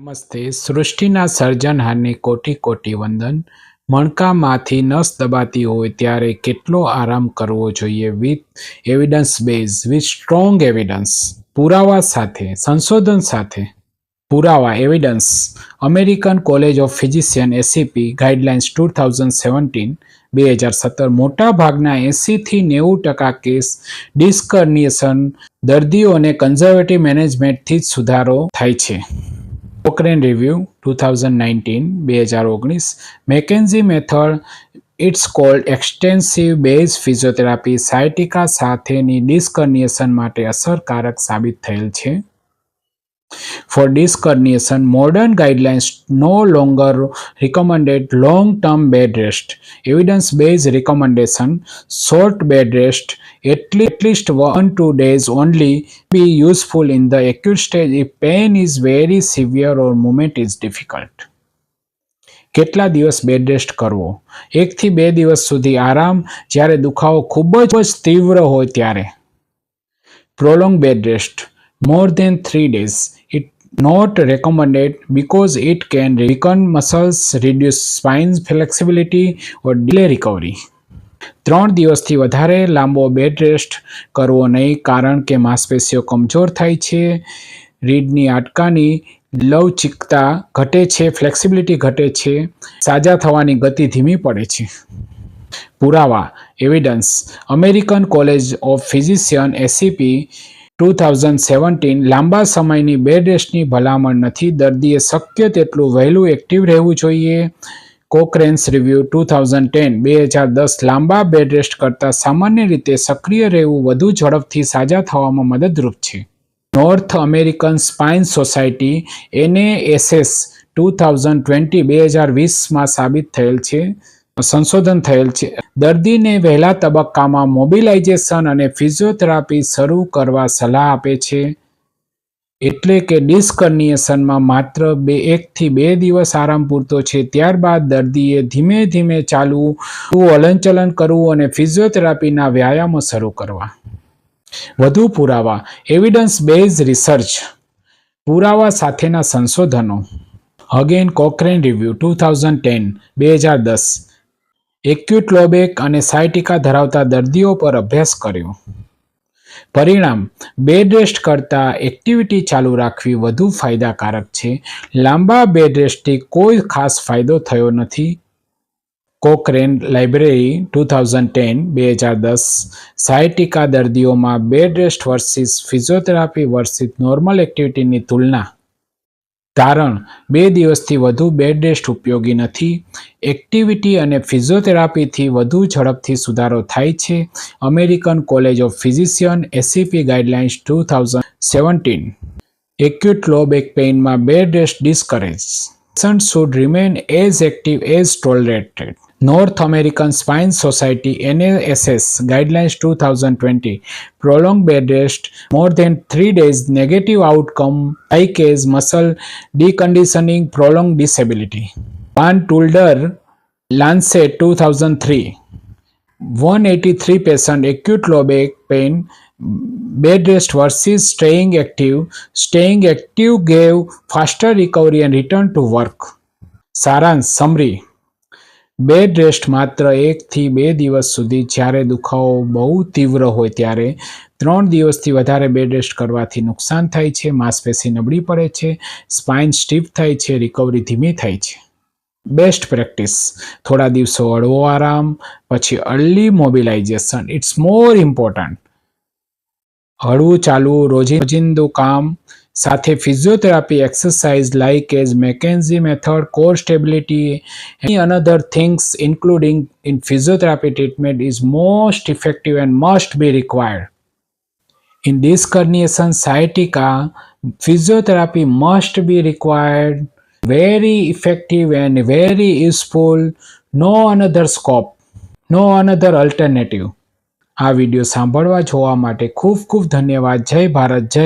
નમસ્તે સૃષ્ટિના સર્જનહારની કોટી કોટી વંદન મણકામાંથી નસ દબાતી હોય ત્યારે કેટલો આરામ કરવો જોઈએ with evidence base with strong evidence પુરાવા સાથે સંશોધન સાથે પુરાવા evidence American college of physician ACP guidelines two thousand seventeen બે હજાર સત્તર મોટાભાગના એંસીથી નેવું ટકા કેસ ડિસ્કર્નિએશન દર્દીઓને કન્ઝર્વેટિવ મેનેજમેન્ટથી જ સુધારો થાય છે Cochrane review two thousand nineteen બે હજાર ઓગણીસ McKenzie method it's called extensive base physiotherapy sciatica સાથેની ડિસ્કનિયેશન માટે અસરકારક સાબિત થયેલ છે for discarnation, modern guidelines no longer recommended long-term bed rest. Evidence-based recommendation, short bed rest, at least one two days only be useful in the acute stage if pain is very severe or movement is difficult. કેટલા દિવસ bed rest કરવો એકથી બે દિવસ સુધી આરામ જ્યારે દુખાવો ખૂબ જ તીવ્ર હોય ત્યારે prolong bed rest more than three days it not recommended because it can weaken muscles, reduce spine flexibility or delay recovery. ત્રણ દિવસથી વધારે લાંબો બેડ રેસ્ટ કરવો નહીં કારણ કે માંસપેશીઓ કમજોર થાય છે રીડની આટકાની લવચિકતા ઘટે છે ફ્લેક્સિબિલિટી ઘટે છે સાજા થવાની ગતિ ધીમી પડે છે પુરાવા evidence American college of physician ACP two thousand seventeen લાંબા સમયની બેડ રેસ્ટની ભલામણ નથી દર્દીએ શક્ય તેટલું વહેલું એક્ટિવ રહેવું જોઈએ Cochrane's review two thousand ten બે હજાર દસ લાંબા બેડ રેસ્ટ કરતાં સામાન્ય રીતે સક્રિય રહેવું વધુ ઝડપથી સાજા થવામાં મદદરૂપ છે North American spine society NASS two thousand twenty બે હજાર વીસમાં સાબિત થયેલ છે સંશોધન થયેલ છે દર્દીને વહેલા તબક્કામાં મોબિલાઇઝેશન અને ફિઝિયોથેરાપી શરૂ કરવા સલાહ આપે છે એટલે કે ડિસ્કન્ડિશનમાં માત્ર બે એકથી બે દિવસ આરામ પૂરતો છે ત્યારબાદ દર્દીએ ધીમે ધીમે ચાલવું હલનચલન કરવું અને ફિઝિયોથેરાપીના વ્યાયામો શરૂ કરવા વધુ પુરાવા એવિડન્સ બેઝ રિસર્ચ પુરાવા સાથેના સંશોધનો again Cochrane review two thousand ten બે હજાર દસ એક્યુટ લોબેક અને સાયટિકા ધરાવતા દર્દીઓ પર અભ્યાસ કર્યો પરિણામ બેડ રેસ્ટ કરતાં એક્ટિવિટી ચાલુ રાખવી વધુ ફાયદાકારક છે લાંબા બેડ રેસ્ટથી કોઈ ખાસ ફાયદો થયો નથી Cochrane library two thousand ten બે હજાર દસ સાયટિકા દર્દીઓમાં bed rest versus physiotherapy versus normal એક્ટિવિટીની તુલના કારણ બે દિવસથી વધુ બેડ રેસ્ટ ઉપયોગી નથી એક્ટિવિટી અને ફિઝિયોથેરાપીથી વધુ ઝડપથી સુધારો થાય છે American college of physician ACP e guidelines two thousand seventeen acute low back પેઇનમાં bed rest discourage patient should remain as active as tolerated North American Spine Society NASS Guidelines 2020 prolonged bed rest more than 3 days negative outcome High case muscle deconditioning prolonged disability Van Tulder Lancet 2003 183 patient acute low back pain bed rest versus staying active staying active gave faster recovery and return to work Saran summary bed rest માત્ર એકથી બે દિવસ સુધી જ્યારે દુખાવો બહુ તીવ્ર હોય ત્યારે ત્રણ દિવસથી વધારે બેડ રેસ્ટ કરવાથી નુકસાન થાય છે માંસપેશી નબળી પડે છે સ્પાઇન સ્ટીફ થાય છે રિકવરી ધીમી થાય છે બેસ્ટ પ્રેક્ટિસ થોડા દિવસો હળવો આરામ પછી early mobilization it's more important હળવું ચાલવું રોજિંદુ કામ સાથે physiotherapy exercise like as McKenzie method core stability any another things including in physiotherapy treatment is most effective and must be required in this herniation sciatica, physiotherapy must be required, very effective and very useful, no another scope, no another alternative. આ વિડીયો સાંભળવા જોવા માટે ખૂબ ખૂબ ધન્યવાદ જય ભારત જય